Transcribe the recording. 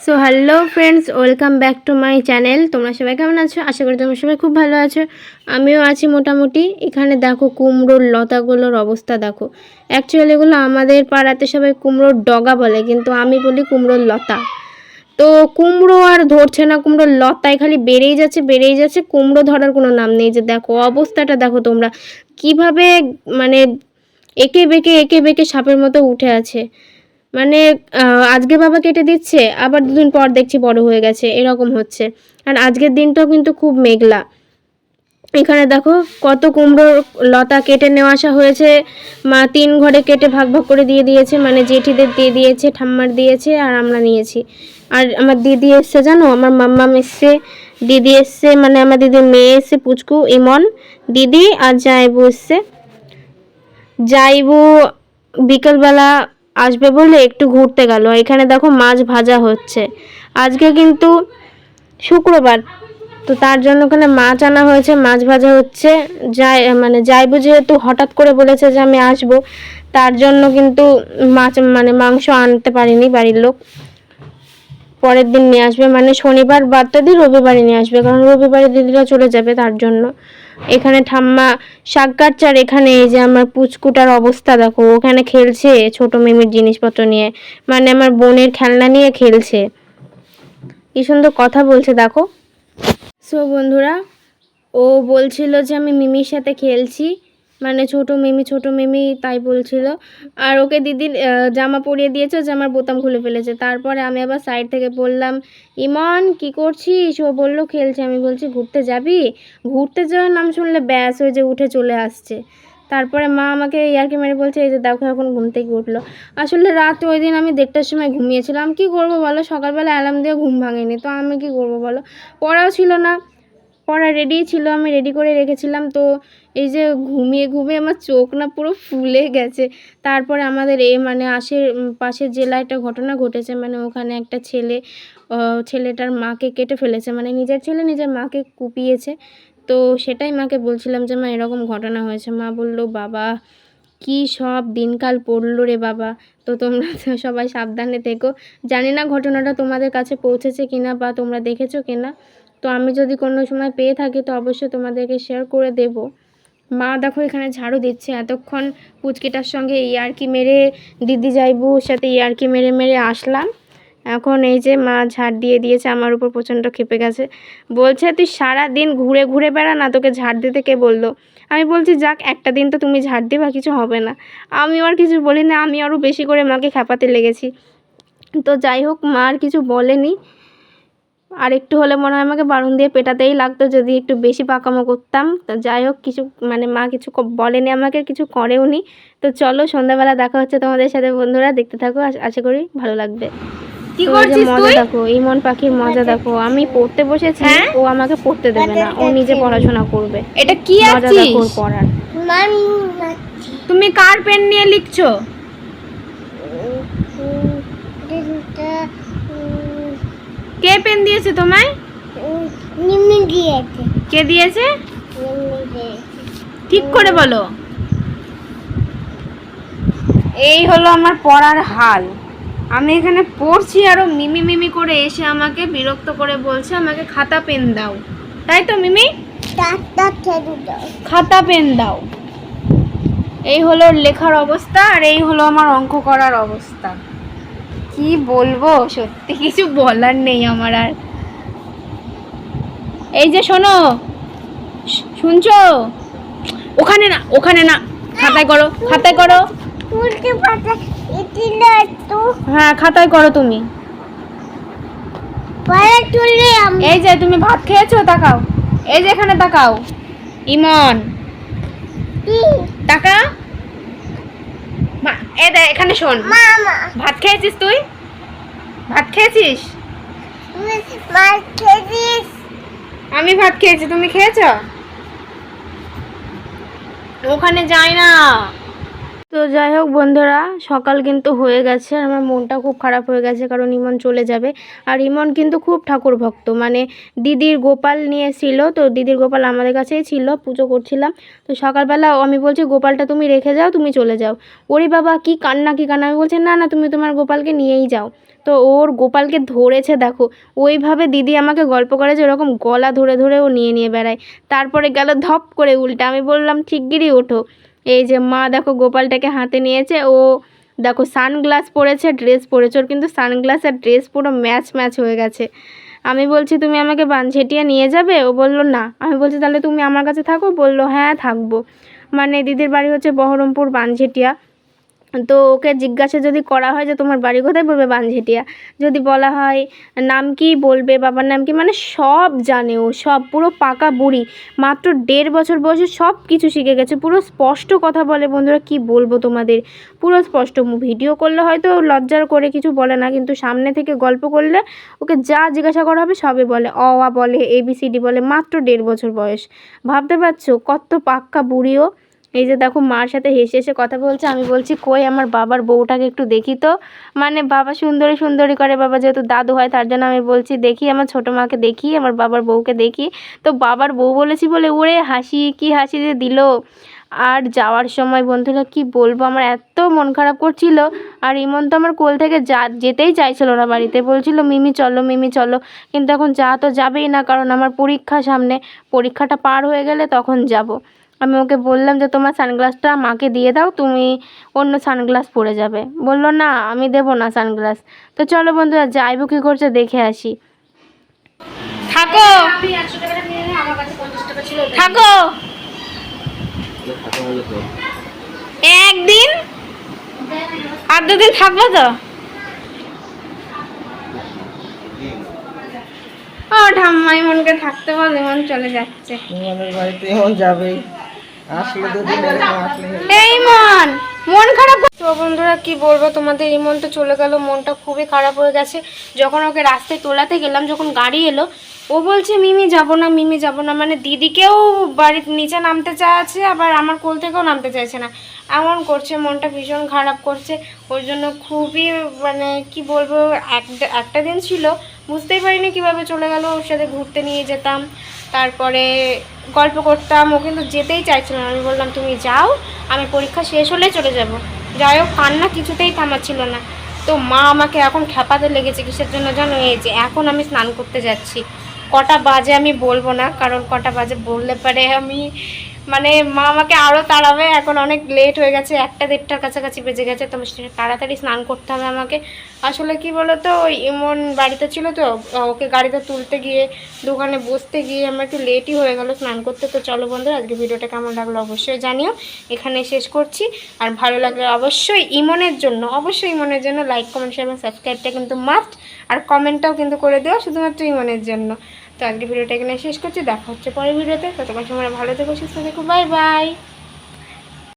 So hello friends welcome back to my channel তোমরা সবাই কেমন আছো? আশা করি তোমরা সবাই খুব ভালো আছো। আমিও আছি মোটামুটি। এখানে দেখো কুমড়োর লতাগুলোর অবস্থা দেখো। অ্যাকচুয়ালি এগুলো আমাদের পাড়াতে সবাই কুমড়োর ডগা বলে, কিন্তু আমি বলি কুমড়োর লতা। তো কুমড়ো আর ধরছে না, কুমড়োর লতায় খালি বেড়েই যাচ্ছে বেড়েই যাচ্ছে। কুমড়ো ধরার কোনো নাম নেই। যে দেখো অবস্থাটা দেখো তোমরা। কীভাবে মানে একে বেঁকে একে বেঁকে সাপের মতো উঠে আছে। মানে আজকে বাবা কেটে দিচ্ছে, আবার দুদিন পর দেখছি বড় হয়ে গেছে, এরকম হচ্ছে। আর আজকের দিনটাও কিন্তু খুব মেঘলা। এখানে দেখো, কত কুমড়োর লতা কেটে নেওয়া আসা হয়েছে। মা তিন ঘরে কেটে ভাগ ভাগ করে দিয়ে দিয়েছে মানে জেঠিদের দিয়ে দিয়েছে, ঠাম্মার দিয়েছে, আর আমরা নিয়েছি। আর আমার দিদি এসছে, জানো? আমার মাম্মাম এসছে, দিদি এসছে মানে আমার দিদির মেয়ে এসছে, পুচকু, ইমন, দিদি আর জাইবু এসছে। যাইবু বিকেলবেলা আসবে বলে একটু ঘুরতে গেল। এখানে দেখো মাছ ভাজা হচ্ছে। আজকে কিন্তু শুক্রবার, তো তার জন্য ওখানে মাছ আনা হয়েছে, মাছ ভাজা হচ্ছে। যাই মানে যাইবো যেহেতু হঠাৎ করে বলেছে যে আমি আসব, তার জন্য কিন্তু মাছ মানে মাংস আনতে পারিনি বাড়ির লোক। পরের দিন নিয়ে আসবে মানে শনিবার বাদটা দিয়ে রবিবারে নিয়ে আসবে, কারণ রবিবারে দিদিরা চলে যাবে তার জন্য। এখানে ঠাম্মা শাক আর এখানে এই যে আমার পুচকুটার অবস্থা, দেখো ওখানে খেলছে ছোট মেমির জিনিসপত্র নিয়ে। মানে আমার বোনের খেলনা নিয়ে খেলছে। কি সুন্দর কথা বলছে, দেখো। সো বন্ধুরা, ও বলছিল যে আমি মিমির সাথে খেলছি। মানে ছোট মিমি ছোট মিমি তাই বলছিল। আর ওকে দিদি জামা পরিয়ে দিয়েছে জামার বোতাম খুলে ফেলেছে। তারপরে আমি আবার সাইড থেকে বললাম, ইমন, কি করছিস? ও বলল, খেলছে। আমি বলছি, ঘুরতে যাবি? ঘুরতে যাওয়ার নাম শুনলে ব্যাস, ওই যে উঠে চলে আসছে। তারপরে মা আমাকে ইয়ার্কি মেরে বলছে, এই যে দেখো, এখন ঘুম থেকে উঠল। আসলে রাত ওই দিন আমি দেড়টার সময় ঘুমিয়েছিলাম। কি করব বলো? সকালবেলা অ্যালার্ম দিয়ে ঘুম ভাঙেনি। তো আমি কি করব বলো? পড়াও ছিল না। পড়া রেডি ছিল, আমি রেডি করে রেখেছিলাম। তো এই যে ঘুমিয়ে ঘুমিয়ে আমার চোখ না পুরো ফুলে গেছে। তারপরে আমাদের এ মানে আশের পাশের জেলায় একটা ঘটনা ঘটেছে মানে ওখানে একটা ছেলে ছেলেটার মাকে কেটে ফেলেছে। মানে নিজের ছেলে নিজের মাকে কুপিয়েছে। তো সেটাই মাকে বলছিলাম যে, মা, এরকম ঘটনা হয়েছে। মা বলল, বাবা কি সব দিনকাল পড়ল রে বাবা? তো তোমরা সবাই সাবধানে থেকো। জানি না ঘটনাটা তোমাদের কাছে পৌঁছেছে কিনা বা তোমরা দেখেছ কিনা। তো আমি যদি কোনো সময় পেয়ে থাকি তো অবশ্যই তোমাদেরকে শেয়ার করে দেব। মা দেখো এখানে ঝাড়ু দিচ্ছে। এতক্ষণ পুচকিটার সঙ্গে ইয়ারকি মেরে দিদি যাইবুর সাথে ইয়ারকি মেরে মেরে আসলাম। এখন এই যে মা ঝাড় দিয়ে দিয়েছে, আমার উপর প্রচণ্ড ক্ষেপে গেছে। বলছে, তুই সারা দিন ঘুরে ঘুরে বেড়া না, তোকে ঝাড় দিতে কে বলল? আমি বলছি, যাক, একটা দিন তো তুমি ঝাড় দিবা, কিছু হবে না। আমি আর কিছু বলি না, আমি আরও বেশি করে মাকে খেপাতে লেগেছি। তো যাই হোক, মা আর কিছু বলেনি। আর একটু হলে মনে হয় আমাকে বারণ দিয়ে পেটাতেই লাগতো, যদি একটু বেশি পাকামো করতাম। তো যাই হোক, কিছু মানে মা কিছু বলেনি আমাকে, কিছু করেও নি তো চলো, সন্ধ্যাবেলা দেখা হচ্ছে তোমাদের সাথে, বন্ধুরা। দেখতে থাকো আশা করি ভালো লাগবে। কি করছিস মজা তুই? দেখো ইমন পাখির মজা দেখো। আমি পড়তে বসেছি হ্যাঁ? ও আমাকে পড়তে দেবে না ও নিজে পড়াশোনা করবে। এটা কি মজা আছিস? পড়ার। তুমি কার পেন নিয়ে লিখছো? কে পেন দিয়েছে তোমায়? নিমি দিয়েছে। কে দিয়েছে। ঠিক করে বলো। এই হলো আমার পড়ার হাল। আমি এখানে পড়ছি আরও মিমি মিমি করে এসে আমাকে বিরক্ত করে বলছে আমাকে খাতা পেন দাও। তাই তো মিমি? খাতা পেন দাও। এই হলো লেখার অবস্থা আর এই হলো আমার অঙ্ক করার অবস্থা। কি বলব সত্যি কিছু বলার নেই আমার আর। এই যে শোনো শুনছো? ওখানে না ওখানে না খাতায় করো খাতায় করো। হ্যাঁ খাতায় করো তুমি। পরে তুললে আমি এই যে তুমি ভাত খেয়েছো? তাকাও। এই যে এখানে তাকাও। ইমন। টাকা এ দে এখানে শোন। ভাত খেয়েছিস তুই? ভাত খেয়েছিস? আমি ভাত খেয়েছি তুমি খেয়েছ? ওখানে যাই না। তো যাই হোক বন্ধুরা, সকাল কিন্তু হয়ে গেছে, আমার মনটা খুব খারাপ হয়ে গেছে কারণ ইমন চলে যাবে। আর ইমন কিন্তু খুব ঠাকুর ভক্ত মানে দিদির গোপাল নিয়েছিল তো দিদির গোপাল আমাদের কাছেই ছিল, পুজো করছিলাম। তো সকালবেলা আমি বলছি, গোপালটা তুমি রেখে যাও, তুমি চলে যাও। ওরে বাবা, কি কান্না কি কান্না? আমি বলছি, না না, তুমি তোমার গোপালকে নিয়েই যাও। তো ওর গোপালকে ধরেছে, দেখো, ওইভাবে দিদি আমাকে গল্প করে যে ওরকম গলা ধরে ধরে ও নিয়ে নিয়ে বেড়ায়। তারপরে গেল ধপ করে উল্টা, আমি বললাম ঠিকগিরই ওঠো। এই যে মা দেখো গোপালটাকে হাতে নিয়েছে, ও দেখো সানগ্লাস পরেছে, ড্রেস পরেছে, ওর কিন্তু সানগ্লাস আর ড্রেস পুরো ম্যাচ ম্যাচ হয়ে গেছে। আমি বলছি, তুমি আমাকে বানঝেটিয়া নিয়ে যাবে? ও বলল, না। আমি বলছি, তাহলে তুমি আমার কাছে থাকো? বলল হ্যাঁ থাকব। মানে দিদির বাড়ি হচ্ছে বহরমপুর বানঝেটিয়া তো ওকে জিজ্ঞাসা যদি করা হয় যে তোমার বাড়ি কোথায় বলবে বানঝেটিয়া যদি বলা হয় নাম কি বলবে, বাবার নাম কি মানে সব জানে ও, সব পুরো পাকা বুড়ি। মাত্র দেড় বছর বয়সে সব কিছু শিখে গেছে, পুরো স্পষ্ট কথা বলে, বন্ধুরা, কি বলব তোমাদের? পুরো স্পষ্ট ভিডিও করলে হয়তো লজ্জার করে কিছু বলে না, কিন্তু সামনে থেকে গল্প করলে ওকে যা জিজ্ঞাসা করা হবে সবই বলে। অ, আ বলে এবিসিডি বলে, মাত্র দেড় বছর বয়স। ভাবতে পারছ কত পাক্কা বুড়িও এই যে দেখো মার সাথে হেসে হেসে কথা বলছে, আমি বলছি, কই আমার বাবার বউটাকে একটু দেখি তো। মানে বাবা সুন্দরী সুন্দরী করে, বাবা যেহেতু দাদু হয়, তার জন্য আমি বলছি, দেখি আমার ছোটো মাকে দেখি, আমার বাবার বউকে দেখি। তো বাবার বউ বলেছি বলে, ওরে হাসি, কি হাসি যে দিল। আর যাওয়ার সময় বন্ধুরা, কি বলব, আমার এত মন খারাপ করছিল। আর ইমন তো আমার কোল থেকে যা, যেতেই চাইছিল না বাড়িতে। বলছিল, মিমি, চলো মিমি, চলো। কিন্তু এখন যা তো যাবেই না, কারণ আমার পরীক্ষা সামনে, পরীক্ষাটা পার হয়ে গেলে তখন যাব। আমি ওকে বললাম যে তোমার সানগ্লাসটা মাকে দিয়ে দাও তুমি অন্য সানগ্লাস পরে যাবে। বলল না আমি দেবো না সানগ্লাস। তো চলো বন্ধুরা যাইবো কী করছে দেখে আসি। থাকো। থাকো। একদিন? আর দুদিন থাকব তো? ও ঠাম্মা ইমনকে থাকতে বল ইমন চলে যাচ্ছে। ইমনের বাড়িতে এমন যাবেই। এই মন মন খারাপ তো বন্ধুরা কি বলব তোমাদের ইমন তো চলে গেল মনটা খুবই খারাপ হয়ে গেছে। যখন ওকে রাস্তায় তোলাতে গেলাম যখন গাড়ি এলো ও বলছে মিমি যাব না মিমি যাব না। মানে দিদিকেও বাড়ির নিচে নামতে চাইছে আবার আমার কোল থেকেও নামতে চাইছে না। এমন করছে মনটা ভীষণ খারাপ করছে। ওর জন্য খুবই মানে কি বলব একটা দিন ছিল বুঝতেই পারিনি কীভাবে চলে গেল। ওর সাথে ঘুরতে নিয়ে যেতাম। তারপরে গল্প করতাম, ও কিন্তু যেতেই চাইছিল না। আমি বললাম, তুমি যাও, আমি পরীক্ষা শেষ হলে চলে যাব। যাই হোক, কান্না কিছুতেই থামাচ্ছিল না। তো মা আমাকে এখন খ্যাপাতে লেগেছে কিসের জন্য জানো? এই যে এখন আমি স্নান করতে যাচ্ছি। কটা বাজে আমি বলব না, কারণ কটা বাজে বললে পারে আমি মানে মা আমাকে আরও তাড়াবে, এখন অনেক লেট হয়ে গেছে, একটা দেড়টার কাছাকাছি বেজে গেছে, তো তাড়াতাড়ি স্নান করতে হবে আমাকে। আসলে কি বলো তো ওই এমন বাড়িতে ছিল তো ওকে গাড়িতে তুলতে গিয়ে, দোকানে বসতে গিয়ে আমার একটু লেটই হয়ে গেল স্নান করতে, তো চলো বন্ধু আজকে ভিডিওটা কেমন লাগল অবশ্যই জানিও। এখানে শেষ করছি, আর ভালো লাগলে অবশ্যই ইমনের জন্য, অবশ্যই ইমনের জন্য লাইক কমেন্ট শেয়ার এবং সাবস্ক্রাইবটা কিন্তু মাস্ট আর কমেন্টটাও কিন্তু করে দেওয়া শুধুমাত্র ইমনের জন্য। তো আজকে ভিডিওটা এখানে শেষ করছি। দেখা হচ্ছে পরের ভিডিওতে। ততক্ষণ সময় ভালো থেকো, সুস্থ থেকো। Bye bye.